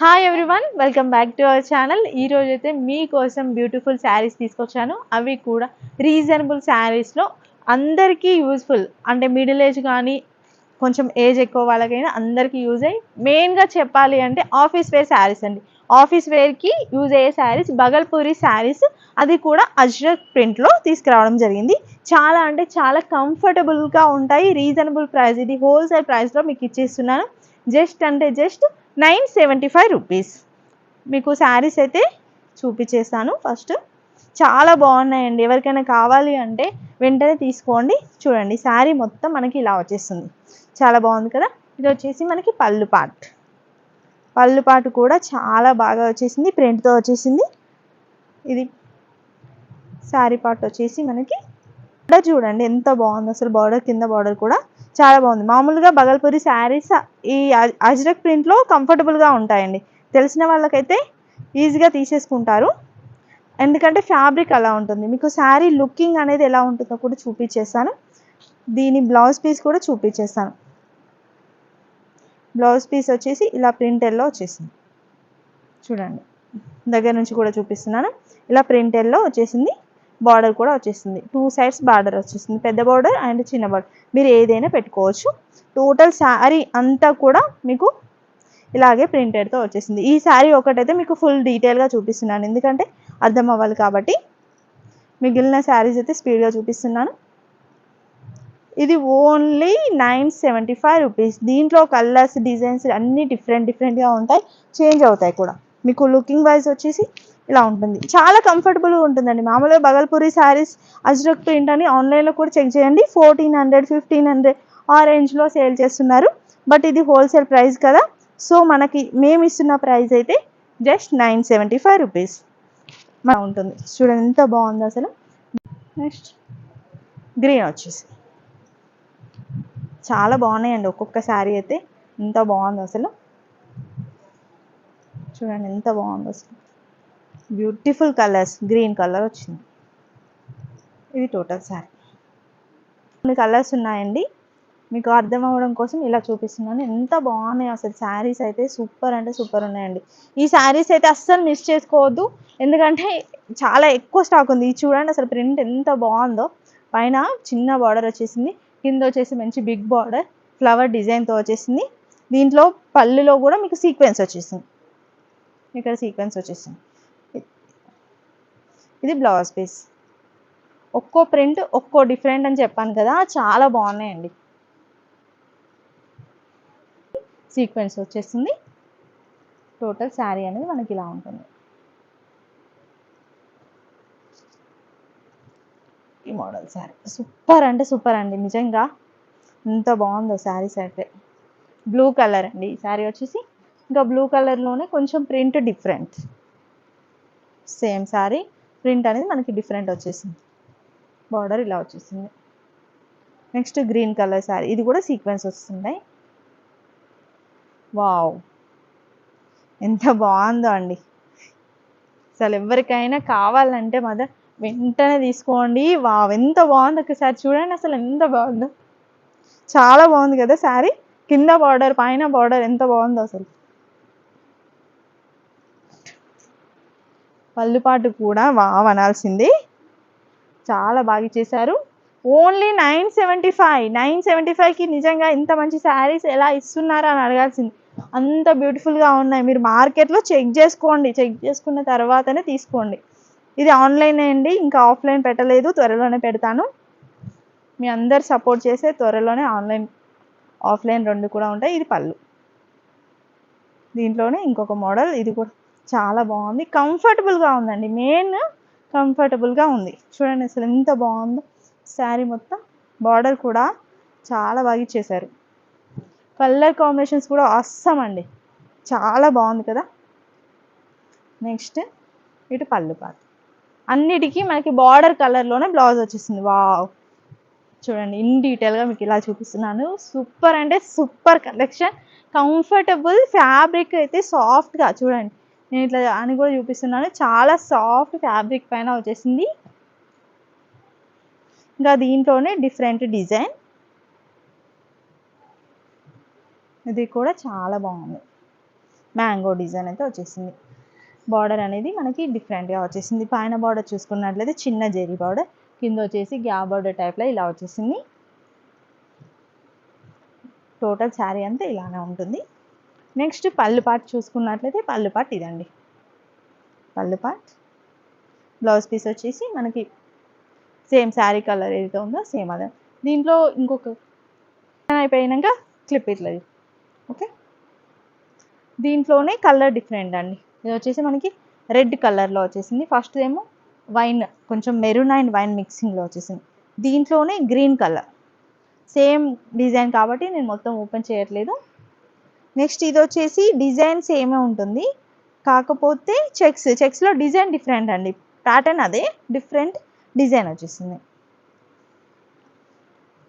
Hi everyone welcome back to our channel ఈ అయితే మీకోసం బ్యూటిఫుల్ శారీస్ తీసుకొచ్చాను. అవి కూడా రీజనబుల్ శారీస్లో అందరికీ యూస్ఫుల్ అంటే మిడిల్ ఏజ్ కానీ కొంచెం ఏజ్ ఎక్కువ వాళ్ళకైనా అందరికీ యూజ్ అయ్యి మెయిన్గా చెప్పాలి అంటే ఆఫీస్ వేర్ శారీస్ అండి. ఆఫీస్ వేర్కి యూజ్ అయ్యే శారీస్ బగల్పూరి శారీస్ అది కూడా అజ్రక్ ప్రింట్లో తీసుకురావడం జరిగింది. చాలా అంటే చాలా కంఫర్టబుల్గా ఉంటాయి. రీజనబుల్ ప్రైస్ ఇది హోల్సేల్ ప్రైస్లో మీకు ఇచ్చేస్తున్నాను. జస్ట్ అంటే just nine seventy five rupees. మీకు శారీస్ అయితే చూపించేస్తాను. ఫస్ట్ చాలా బాగున్నాయండి. ఎవరికైనా కావాలి అంటే వెంటనే తీసుకోండి. చూడండి శారీ మొత్తం మనకి ఇలా వచ్చేస్తుంది. చాలా బాగుంది కదా? ఇది వచ్చేసి మనకి పళ్ళు పాట్ పళ్ళు పాటు కూడా చాలా బాగా వచ్చేసింది. ప్రింట్తో వచ్చేసింది. ఇది శారీ పాట్ వచ్చేసి మనకి బార్డర్ చూడండి ఎంత బాగుంది. అసలు బార్డర్ కింద బార్డర్ కూడా చాలా బాగుంది. మామూలుగా బగల్పూరి శారీస్ ఈ అజ్రక్ ప్రింట్లో కంఫర్టబుల్గా ఉంటాయండి. తెలిసిన వాళ్ళకైతే ఈజీగా తీసేసుకుంటారు. ఎందుకంటే ఫ్యాబ్రిక్ అలా ఉంటుంది. మీకు శారీ లుకింగ్ అనేది ఎలా ఉంటుందో కూడా చూపించేస్తాను దీని బ్లౌజ్ పీస్ కూడా చూపించేస్తాను బ్లౌజ్ పీస్ వచ్చేసి ఇలా ప్రింటెల్లో వచ్చేసింది. చూడండి. దగ్గర నుంచి కూడా చూపిస్తున్నాను. ఇలా ప్రింటెల్లో వచ్చేసింది. బార్డర్ కూడా వచ్చేసింది. టూ సైడ్స్ బార్డర్ వచ్చేసింది. పెద్ద బార్డర్ అండ్ చిన్న బార్డర్ మీరు ఏదైనా పెట్టుకోవచ్చు. టోటల్ శారీ అంతా కూడా మీకు ఇలాగే ప్రింటెడ్తో వచ్చేసింది. ఈ శారీ ఒకటైతే మీకు ఫుల్ డీటెయిల్గా చూపిస్తున్నాను. ఎందుకంటే అర్థం అవ్వాలి కాబట్టి మిగిలిన శారీస్ అయితే స్పీడ్గా చూపిస్తున్నాను. ఇది only nine seventy five rupees దీంట్లో కలర్స్ డిజైన్స్ అన్నీ డిఫరెంట్ డిఫరెంట్గా ఉంటాయి. చేంజ్ అవుతాయి కూడా. మీకు లుకింగ్ వైజ్ వచ్చేసి ఇలా ఉంటుంది. చాలా కంఫర్టబుల్గా ఉంటుందండి. మామూలుగా బగల్పూరి శారీస్ అజ్రక్ ప్రింట్ అని ఆన్లైన్లో కూడా చెక్ చేయండి. ఫోర్టీన్ హండ్రెడ్ ఫిఫ్టీన్ హండ్రెడ్ ఆ రేంజ్లో సేల్ చేస్తున్నారు. బట్ ఇది హోల్సేల్ ప్రైస్ కదా. సో మనకి మేము ఇస్తున్న ప్రైస్ అయితే just nine seventy five rupees ఉంటుంది. చూడండి ఎంత బాగుంది అసలు. నెక్స్ట్ గ్రీన్ వచ్చేసి. చాలా బాగున్నాయండి. ఒక్కొక్క శారీ అయితే. ఎంత బాగుంది అసలు. చూడండి ఎంత బాగుంది అసలు. బ్యూటిఫుల్ కలర్స్ గ్రీన్ కలర్ వచ్చింది. ఇది టోటల్ శారీ కొన్ని కలర్స్ ఉన్నాయండి. మీకు అర్థం అవ్వడం కోసం ఇలా చూపిస్తున్నాను. ఎంత బాగున్నాయి అసలు శారీస్ అయితే. సూపర్ అంటే సూపర్ ఉన్నాయండి. ఈ శారీస్ అయితే అస్సలు మిస్ చేసుకోవద్దు. ఎందుకంటే చాలా ఎక్కువ స్టాక్ ఉంది. ఇది చూడండి అసలు ప్రింట్ ఎంత బాగుందో. పైన చిన్న బార్డర్ వచ్చేసింది. కింద వచ్చేసి మంచి బిగ్ బార్డర్ ఫ్లవర్ డిజైన్తో వచ్చేసింది. దీంట్లో పళ్ళులో కూడా మీకు సీక్వెన్స్ వచ్చేసింది. ఇక్కడ సీక్వెన్స్ వచ్చేసింది. ఇది బ్లౌజ్ పీస్ ఒక్కో ప్రింట్ ఒక్కో డిఫరెంట్ అని చెప్పాను కదా చాలా బాగున్నాయండి. సీక్వెన్స్ వచ్చేస్తుంది టోటల్ శారీ అనేది మనకి ఇలా ఉంటుంది. ఈ మోడల్ శారీ సూపర్ అంటే సూపర్ అండి నిజంగా. ఎంత బాగుందో శారీస్ అయితే బ్లూ కలర్ అండి. ఈ శారీ వచ్చేసి ఇంకా బ్లూ కలర్లోనే కొంచెం print different same sari print అనేది మనకి డిఫరెంట్ వచ్చేసింది. బార్డర్ ఇలా వచ్చేసింది. నెక్స్ట్ గ్రీన్ కలర్ శారీ ఇది కూడా సీక్వెన్స్ వస్తున్నాయి. వావ్ ఎంత బాగుందో అండి. అసలు ఎవరికైనా కావాలంటే మదర్ వెంటనే తీసుకోండి. వావ్ ఎంత బాగుంది ఒకసారి చూడండి. అసలు ఎంత బాగుందో. చాలా బాగుంది కదా శారీ కింద బార్డర్ పైన బార్డర్ ఎంత బాగుందో అసలు. పళ్ళుపాటు కూడా వావ్ అనాల్సింది. చాలా బాగా చేశారు only nine seventy five nine seventy ఫైవ్కి నిజంగా ఇంత మంచి శారీస్ ఎలా ఇస్తున్నారా అని అడగాల్సింది. అంత బ్యూటిఫుల్గా ఉన్నాయి. మీరు మార్కెట్లో చెక్ చేసుకోండి. చెక్ చేసుకున్న తర్వాతనే తీసుకోండి. ఇది ఆన్లైన్ అండి. ఇంకా ఆఫ్లైన్ పెట్టలేదు. త్వరలోనే పెడతాను. మీ అందరు సపోర్ట్ చేసే త్వరలోనే ఆన్లైన్ ఆఫ్లైన్ రెండు కూడా ఉంటాయి. ఇది పళ్ళు. దీంట్లోనే ఇంకొక మోడల్. ఇది కూడా చాలా బాగుంది. కంఫర్టబుల్గా ఉందండి. మెయిన్ కంఫర్టబుల్గా ఉంది. చూడండి అసలు ఎంత బాగుందో. శారీ మొత్తం బార్డర్ కూడా చాలా బాగా ఇచ్చేసారు. కలర్ కాంబినేషన్స్ కూడా అస్సం అండి. చాలా బాగుంది కదా. నెక్స్ట్ ఇటు పళ్ళు పాట అన్నిటికీ మనకి బార్డర్ కలర్లోనే బ్లౌజ్ వచ్చేసింది. వావ్! చూడండి ఇన్ డీటెయిల్గా మీకు ఇలా చూపిస్తున్నాను. సూపర్ అంటే సూపర్ కలెక్షన్. కంఫర్టబుల్ ఫ్యాబ్రిక్ అయితే సాఫ్ట్గా చూడండి. నేను ఇట్లా అని కూడా చూపిస్తున్నాను. చాలా సాఫ్ట్ ఫ్యాబ్రిక్ పైన వచ్చేసింది. ఇంకా దీంట్లోనే డిఫరెంట్ డిజైన్ ఇది కూడా చాలా బాగుంది. మ్యాంగో డిజైన్ అయితే వచ్చేసింది. బార్డర్ అనేది మనకి డిఫరెంట్గా వచ్చేసింది. పైన బార్డర్ చూసుకున్నట్లయితే చిన్న జెరీ బార్డర్ కింద వచ్చేసి గ్యాప్ బార్డర్ టైప్లో ఇలా వచ్చేసింది. టోటల్ శారీ అంతా ఇలానే ఉంటుంది. నెక్స్ట్ పళ్ళు పార్ట్ చూసుకున్నట్లయితే పళ్ళు పార్ట్ ఇదండి. పళ్ళు పాట్ బ్లౌజ్ పీస్ వచ్చేసి మనకి సేమ్ శారీ కలర్ ఏదైతే ఉందో సేమ్ అదే. దీంట్లో ఇంకొక అయిపోయినాక క్లిప్ ఇట్లది. ఓకే? దీంట్లోనే కలర్ డిఫరెంట్ అండి. ఇది వచ్చేసి మనకి రెడ్ కలర్లో వచ్చేసింది. ఫస్ట్ ఏమో వైన్ కొంచెం మెరూన్ అండ్ వైన్ మిక్సింగ్లో వచ్చేసింది. దీంట్లోనే గ్రీన్ కలర్. సేమ్ డిజైన్ కాబట్టి నేను మొత్తం ఓపెన్ చేయట్లేదు. నెక్స్ట్ ఇది వచ్చేసి డిజైన్ సేమే ఉంటుంది? కాకపోతే చెక్స్ చెక్స్లో డిజైన్ డిఫరెంట్ అండి. ప్యాటర్న్ అదే డిఫరెంట్ డిజైన్ వచ్చేసింది.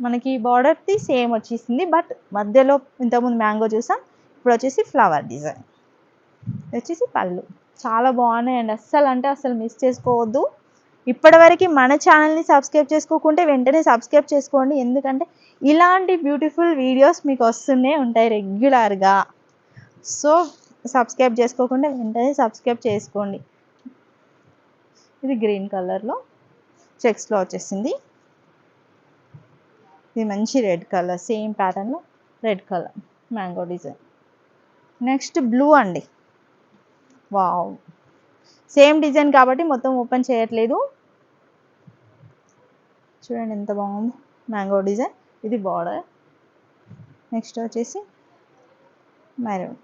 మనకి బార్డర్ది సేమ్ వచ్చేసింది బట్ మధ్యలో ఇంతకుముందు మ్యాంగో చూసాం ఇప్పుడు వచ్చేసి ఫ్లవర్ డిజైన్. వచ్చేసి పళ్ళు. చాలా బాగున్నాయండి. అస్సలు అంటే అస్సలు మిస్ చేసుకోవద్దు. ఇప్పటివరకు మన ఛానల్ని సబ్స్క్రైబ్ చేసుకోకుంటే వెంటనే సబ్స్క్రైబ్ చేసుకోండి. ఎందుకంటే ఇలాంటి బ్యూటిఫుల్ వీడియోస్ మీకు వస్తూనే ఉంటాయి రెగ్యులర్గా. సో సబ్స్క్రైబ్ చేసుకోకుండా వెంటనే సబ్స్క్రైబ్ చేసుకోండి. ఇది గ్రీన్ కలర్లో చెక్స్లో వచ్చేసింది. ఇది మంచి రెడ్ కలర్ సేమ్ ప్యాటర్న్లో red colour mango design. Next blue అండి. వావ్! సేమ్ డిజైన్ కాబట్టి మొత్తం ఓపెన్ చేయట్లేదు. చూడండి ఎంత బాగుంది. మ్యాంగో డిజైన్ ఇది బార్డర్ నెక్స్ట్ వచ్చేసి మెరూన్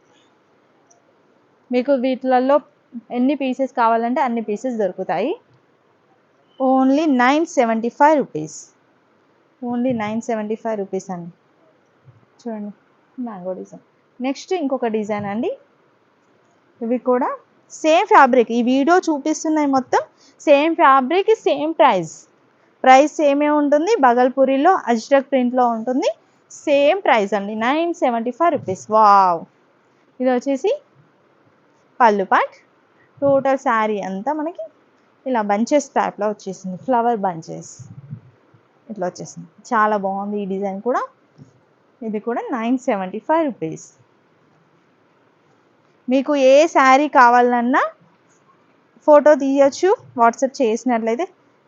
మీకు వీటిలలో ఎన్ని పీసెస్ కావాలంటే అన్ని పీసెస్ దొరుకుతాయి. Only nine seventy five rupees only nine seventy five rupees అండి. చూడండి మ్యాంగో డిజైన్ నెక్స్ట్ ఇంకొక డిజైన్ అండి. ఇవి కూడా సేమ్ ఫ్యాబ్రిక్ ఈ వీడియో చూపిస్తున్నాయి మొత్తం. Same fabric same price price సేమే ఉంటుంది? బగల్పూరిలో అజ్రక్ ప్రింట్లో ఉంటుంది. సేమ్ ప్రైస్ అండి. Nine seventy five rupees. Wow. ఇది వచ్చేసి పళ్ళు పాట్. టోటల్ శారీ అంతా మనకి ఇలా బంచెస్ టైప్లో వచ్చేసింది. Flower bunches. ఇట్లా వచ్చేసింది. చాలా బాగుంది ఈ డిజైన్ కూడా. ఇది కూడా నైన్ సెవెంటీ ఫైవ్ రూపీస్. మీకు ఏ శారీ కావాలన్నా ఫోటో తీయచ్చు వాట్సాప్ చేసినట్లయితే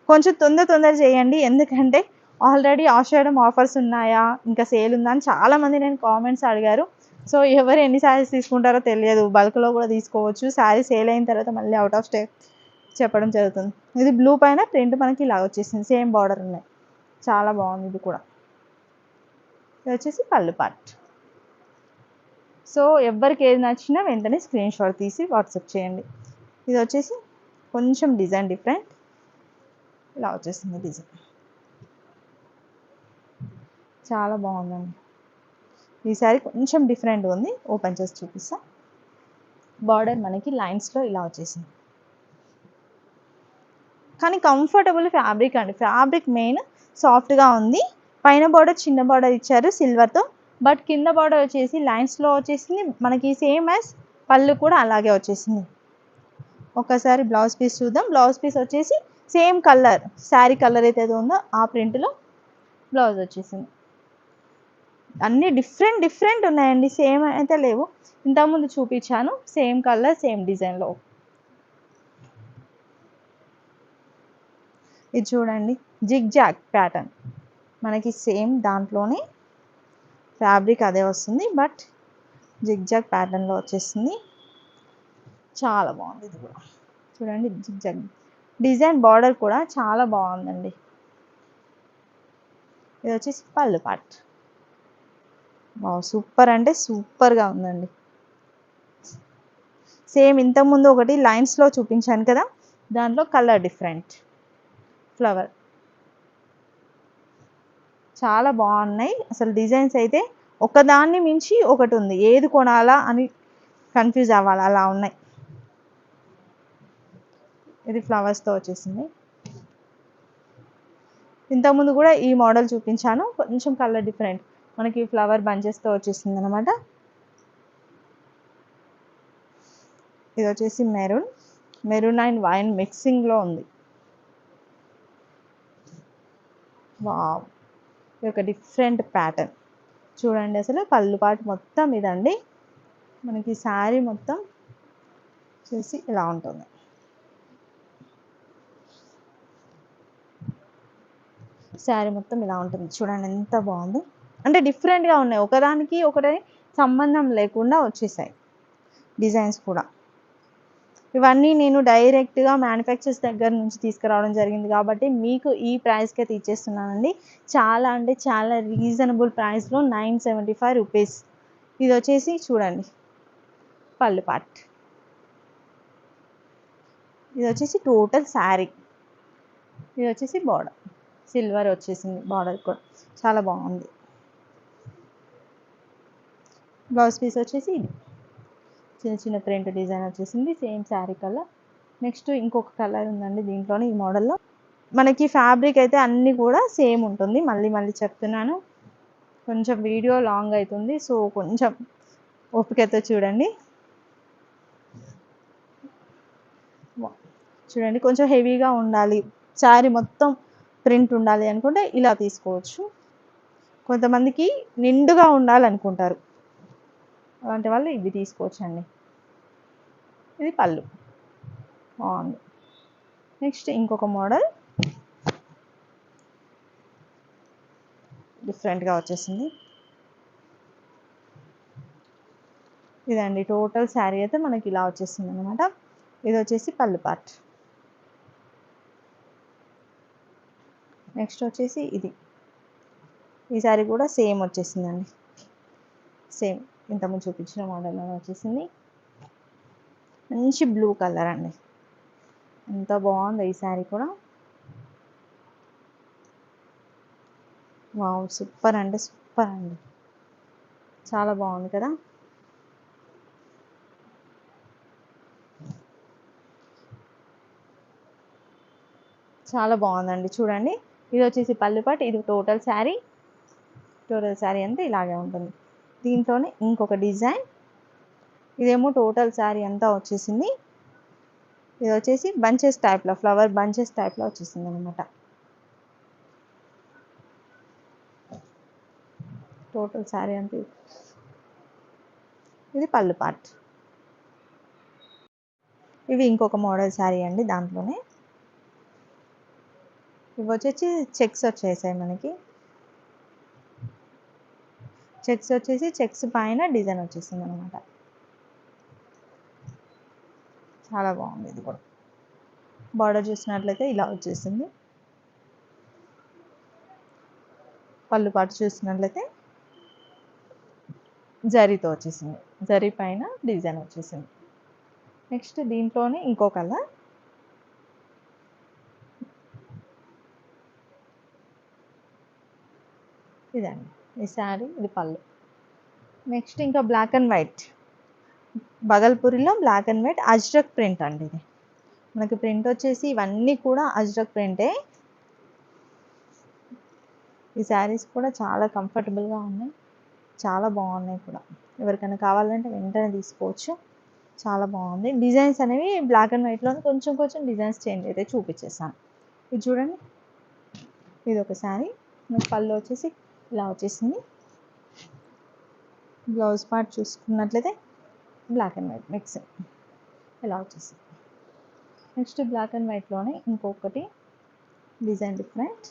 కొంచెం తొందర తొందర చేయండి. ఎందుకంటే ఆల్రెడీ ఆషాఢం ఆఫర్స్ ఉన్నాయా? ఇంకా సేల్ ఉందా? అని చాలామంది నేను కామెంట్స్ అడిగారు. సో ఎవరు ఎన్ని శారీస్ తీసుకుంటారో తెలియదు. బల్క్లో కూడా తీసుకోవచ్చు. శారీ సేల్ అయిన తర్వాత మళ్ళీ అవుట్ ఆఫ్ స్టే చెప్పడం జరుగుతుంది. ఇది బ్లూ పైన ప్రింట్ మనకి ఇలా వచ్చేసింది. సేమ్ బార్డర్ ఉన్నాయి. చాలా బాగుంది ఇది కూడా. ఇది వచ్చేసి పళ్ళు పార్ట్ సో ఎవరికి ఏది నచ్చినా వెంటనే స్క్రీన్ షాట్ తీసి వాట్సాప్ చేయండి. ఇది వచ్చేసి కొంచెం డిజైన్ డిఫరెంట్ ఇలా వచ్చేసింది డిజైన్. చాలా బాగుందండి. ఈసారి కొంచెం డిఫరెంట్ ఉంది. ఓపెన్ చేసి చూపిస్తా. బార్డర్ మనకి లైన్స్లో ఇలా వచ్చేసింది. కానీ కంఫర్టబుల్ ఫ్యాబ్రిక్ అండి. ఫ్యాబ్రిక్ మెయిన్ సాఫ్ట్గా ఉంది. పైన బార్డర్ చిన్న బార్డర్ ఇచ్చారు సిల్వర్తో బట్ కింద బార్డర్ వచ్చేసి లైన్స్లో వచ్చేసింది. మనకి సేమ్ యాజ్ పళ్ళు కూడా అలాగే వచ్చేసింది. ఒకసారి బ్లౌజ్ పీస్ చూద్దాం. బ్లౌజ్ పీస్ వచ్చేసి సేమ్ కలర్ శారీ కలర్ అయితే ఉందో ఆ ప్రింట్లో బ్లౌజ్ వచ్చేసింది. అన్నీ డిఫరెంట్ డిఫరెంట్ ఉన్నాయండి. సేమ్ అయితే లేవు. ఇంతకుముందు చూపించాను. సేమ్ కలర్ సేమ్ డిజైన్లో. ఇది చూడండి. Zig zag pattern. మనకి సేమ్ దాంట్లోనే ఫ్యాబ్రిక్ అదే వస్తుంది. బట్ జిగ్ జాగ్ ప్యాటర్న్లో వచ్చేసింది. చాలా బాగుంది ఇది కూడా. చూడండి జిగ్ జాగ్. డిజైన్ బార్డర్ కూడా చాలా బాగుందండి. ఇది వచ్చేసి పళ్ళు పాట్ సూపర్ అంటే సూపర్గా ఉందండి. సేమ్ ఇంతకుముందు ఒకటి లైన్స్లో చూపించాను కదా దాంట్లో కలర్ డిఫరెంట్. ఫ్లవర్. చాలా బాగున్నాయి. అసలు డిజైన్స్ అయితే ఒకదాన్ని మించి ఒకటి ఉంది. ఏది కొనాలా అని కన్ఫ్యూజ్ అవ్వాలి. అలా ఉన్నాయి. ఇది ఫ్లవర్స్తో వచ్చేసింది. ఇంతకుముందు కూడా ఈ మోడల్ చూపించాను. కొంచెం కలర్ డిఫరెంట్ మనకి ఫ్లవర్ బంచెస్తో వచ్చేసింది అనమాట ఇది వచ్చేసి మెరూన్ మెరూన్ అండ్ వైన్ మిక్సింగ్లో ఉంది. వావ్ ఇది ఒక డిఫరెంట్ ప్యాటర్న్ చూడండి అసలు పళ్ళు పాటు మొత్తం ఇదండి. మనకి శారీ మొత్తం చూసి ఇలా ఉంటుంది. శారీ మొత్తం ఇలా ఉంటుంది. చూడండి ఎంత బాగుంది. అంటే డిఫరెంట్గా ఉన్నాయి. ఒకదానికి ఒకటి సంబంధం లేకుండా వచ్చేసాయి డిజైన్స్ కూడా. ఇవన్నీ నేను డైరెక్ట్గా మ్యానుఫ్యాక్చర్స్ దగ్గర నుంచి తీసుకురావడం జరిగింది కాబట్టి మీకు ఈ ప్రైస్కి అయితే ఇచ్చేస్తున్నానండి చాలా అంటే చాలా రీజనబుల్ ప్రైస్లో నైన్ సెవెంటీ ఫైవ్ రూపీస్. ఇది వచ్చేసి చూడండి. పళ్ళు పార్ట్. ఇది వచ్చేసి టోటల్ శారీ. ఇది వచ్చేసి బార్డర్. సిల్వర్ వచ్చేసింది బార్డర్ కూడా. చాలా బాగుంది. బ్లౌజ్ పీస్ వచ్చేసి ఇది చిన్న చిన్న ప్రింట్ డిజైన్ వచ్చేసింది. Same sari colour. నెక్స్ట్ ఇంకొక కలర్ ఉందండి దీంట్లోనే ఈ మోడల్లో. మనకి ఫ్యాబ్రిక్ అయితే అన్నీ కూడా సేమ్ ఉంటుంది. మళ్ళీ మళ్ళీ చెప్తున్నాను. కొంచెం వీడియో లాంగ్ అవుతుంది. సో కొంచెం ఓపికతో చూడండి. చూడండి కొంచెం హెవీగా ఉండాలి. శారీ మొత్తం ప్రింట్ ఉండాలి అనుకుంటే ఇలా తీసుకోవచ్చు. కొంతమందికి నిండుగా ఉండాలనుకుంటారు. అలాంటి వాళ్ళు ఇవి తీసుకోవచ్చు అండి ఇది పళ్ళు. బాగుంది. నెక్స్ట్ ఇంకొక మోడల్. డిఫరెంట్గా వచ్చేసింది. ఇదండి టోటల్ శారీ అయితే మనకి ఇలా వచ్చేసింది అనమాట ఇది వచ్చేసి పళ్ళు పార్ట్. నెక్స్ట్ వచ్చేసి ఇది. ఈ శారీ కూడా సేమ్ వచ్చేసిందండి. సేమ్ ఇంతకుముందు చూపించిన మోడల్లో వచ్చేసింది. మంచి బ్లూ కలర్ అండి. ఎంత బాగుందో ఈ శారీ కూడా. వావ్ సూపర్ అంటే సూపర్ అండి. చాలా బాగుంది కదా. చాలా బాగుందండి. చూడండి. ఇది వచ్చేసి పళ్ళు ఇది టోటల్ శారీ. టోటల్ శారీ అంతా ఇలాగే ఉంటుంది. దీంట్లోనే ఇంకొక డిజైన్. ఇదేమో టోటల్ శారీ అంతా వచ్చేసింది. ఇది వచ్చేసి బంచెస్ టైప్లో ఫ్లవర్ బంచెస్ టైప్లో వచ్చేసింది అనమాట టోటల్ శారీ అంతా ఇది. ఇది పళ్ళు పార్ట్. ఇవి ఇంకొక మోడల్ శారీ అండి దాంట్లోనే. ఇవి వచ్చేసి చెక్స్ వచ్చేసాయి మనకి. చెక్స్ వచ్చేసి చెక్స్ పైన డిజైన్ వచ్చేసింది అనమాట చాలా బాగుంది ఇది కూడా. బార్డర్ చూసినట్లయితే ఇలా వచ్చేసింది. పళ్ళు పాటు చూసినట్లయితే జరీతో వచ్చేసింది. జరీ పైన డిజైన్ వచ్చేసింది. నెక్స్ట్ దీంట్లోనే ఇంకో కలర్. ఇదండి. ఈ శారీ ఇది పళ్ళు. నెక్స్ట్ ఇంకా black and white బగల్పూరిలో black and white ajrak print అండి ఇది. మనకి ప్రింట్ వచ్చేసి ఇవన్నీ కూడా అజ్రక్ ప్రింటే. ఈ శారీస్ కూడా చాలా కంఫర్టబుల్గా ఉన్నాయి. చాలా బాగున్నాయి కూడా. ఎవరికైనా కావాలంటే వెంటనే తీసుకోవచ్చు. చాలా బాగుంది. డిజైన్స్ అనేవి బ్లాక్ అండ్ వైట్లో కొంచెం కొంచెం డిజైన్స్ చేంజ్ అయితే చూపించేస్తాను ఇది చూడండి. ఇది ఒక శారీ. పళ్ళు వచ్చేసి ఇలా వచ్చేసింది. బ్లౌజ్ పార్ట్ చూసుకున్నట్లయితే బ్లాక్ అండ్ వైట్ మిక్స్ ఇలా వచ్చేసింది. నెక్స్ట్ బ్లాక్ అండ్ వైట్లోనే ఇంకొకటి డిజైన్ డిఫరెంట్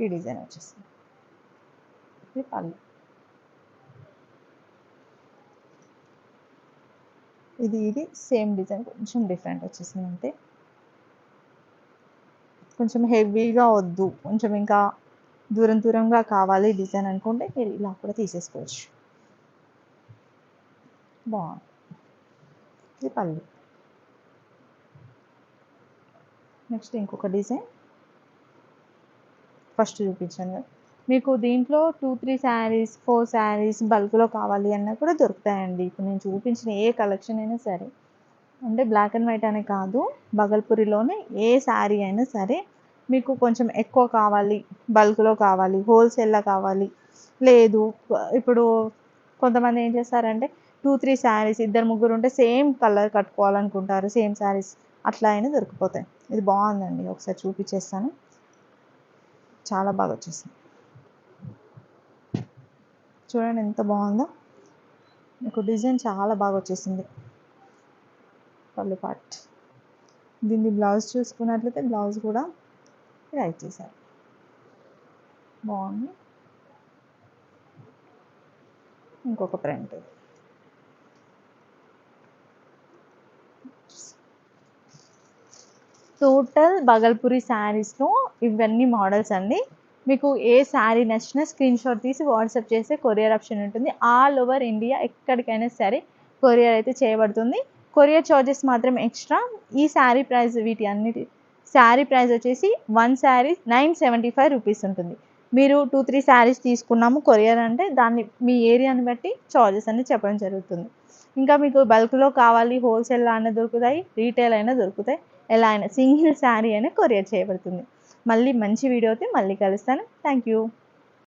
ఈ డిజైన్ వచ్చేసింది. ఇది పళ్ళు. ఇది ఇది సేమ్ డిజైన్ కొంచెం డిఫరెంట్ వచ్చేసింది అంతే. కొంచెం హెవీగా వద్దు. కొంచెం ఇంకా దూరం దూరంగా కావాలి డిజైన్ అనుకుంటే మీరు ఇలా కూడా తీసేసుకోవచ్చు. బాగుంది. ఇది పళ్ళు నెక్స్ట్ ఇంకొక డిజైన్. ఫస్ట్ చూపించాను కదా. మీకు దీంట్లో two three saris four saris బల్క్లో కావాలి అన్నా కూడా దొరుకుతాయండి. ఇప్పుడు నేను చూపించిన ఏ కలెక్షన్ అయినా సరే. అంటే బ్లాక్ అండ్ వైట్ అనే కాదు. బగల్పూరిలోనే ఏ శారీ అయినా సరే మీకు కొంచెం ఎక్కువ కావాలి. బల్క్లో కావాలి. హోల్సేల్లో కావాలి. లేదు. ఇప్పుడు కొంతమంది ఏం చేస్తారంటే టూ త్రీ శారీస్ ఇద్దరు ముగ్గురు ఉంటే సేమ్ కలర్ కట్టుకోవాలనుకుంటారు. సేమ్ శారీస్ అట్లా అయినా దొరికిపోతాయి. ఇది బాగుందండి. ఒకసారి చూపించేస్తాను. చాలా బాగా వచ్చేసింది. చూడండి ఎంత బాగుందో. మీకు డిజైన్ చాలా బాగా వచ్చేసింది. పళ్ళు పార్ట్ దీన్ని బ్లౌజ్ చూసుకున్నట్లయితే బ్లౌజ్ కూడా ఇలా చేశారు. బాగుంది. ఇంకొక ప్రింట్ టోటల్ బగల్పూరి శారీస్లో ఇవన్నీ మోడల్స్ అండి. మీకు ఏ శారీ నచ్చినా స్క్రీన్ షాట్ తీసి వాట్సాప్ చేస్తే కొరియర్ ఆప్షన్ ఉంటుంది. ఆల్ ఓవర్ ఇండియా ఎక్కడికైనా సరే కొరియర్ అయితే చేయబడుతుంది. కొరియర్ చార్జెస్ మాత్రం ఎక్స్ట్రా. ఈ శారీ ప్రైస్ వీటి అన్నిటి శారీ ప్రైస్ వచ్చేసి one sari nine seventy five rupees ఉంటుంది. మీరు టూ త్రీ శారీస్ తీసుకున్నాము కొరియర్ అంటే దాన్ని మీ ఏరియాని బట్టి చార్జెస్ అనేది చెప్పడం జరుగుతుంది. ఇంకా మీకు బల్క్లో కావాలి హోల్సేల్ అయినా దొరుకుతాయి రీటైల్ అయినా దొరుకుతాయి ఎలా అయినా సింగిల్ శారీ అయినా కొరియర్ చేయబడుతుంది. మళ్ళీ మంచి వీడియోతో మళ్ళీ కలుస్తాను. Thank you.